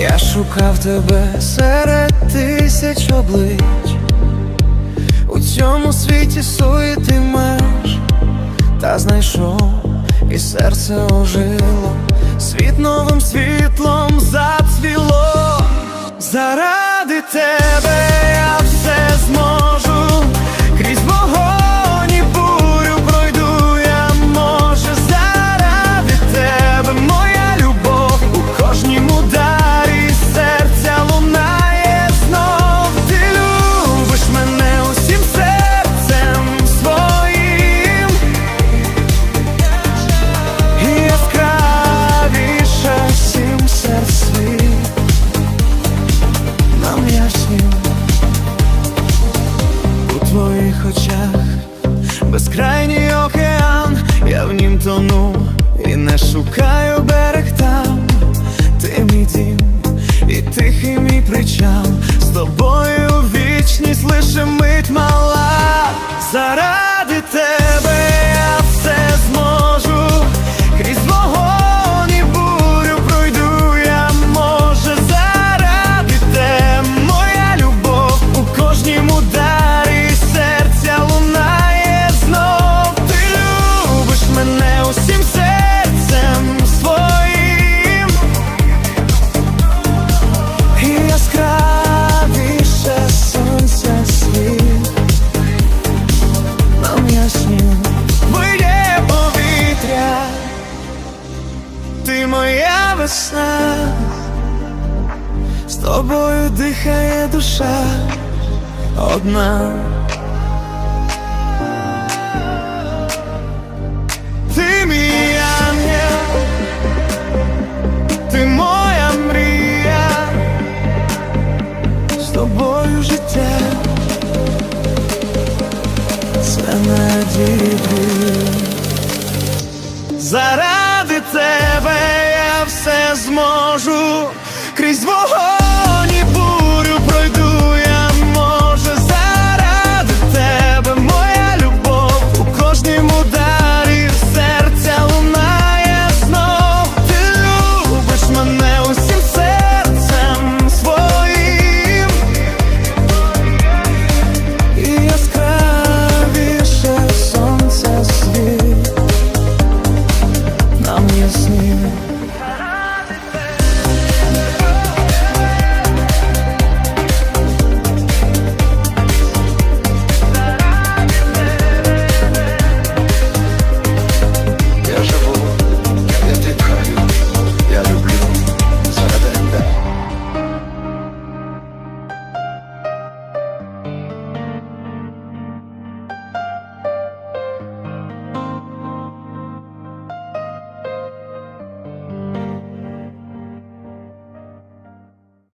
Я шукав тебе серед тисяч облич. У цьому світі суєти меж. Та знайшов і серце ожило. Світ новим світлом зацвіло. Заради тебе твоїх очах. Безкрайній океан, я в нім тону і не шукаю берег там, ти мій дім і тихий мій причал, моя весна, з тобою дихає душа одна. Ти мій ангел, ти моя мрія, з тобою життя, це надії. Заради тебе я все Зможу крізь вогонь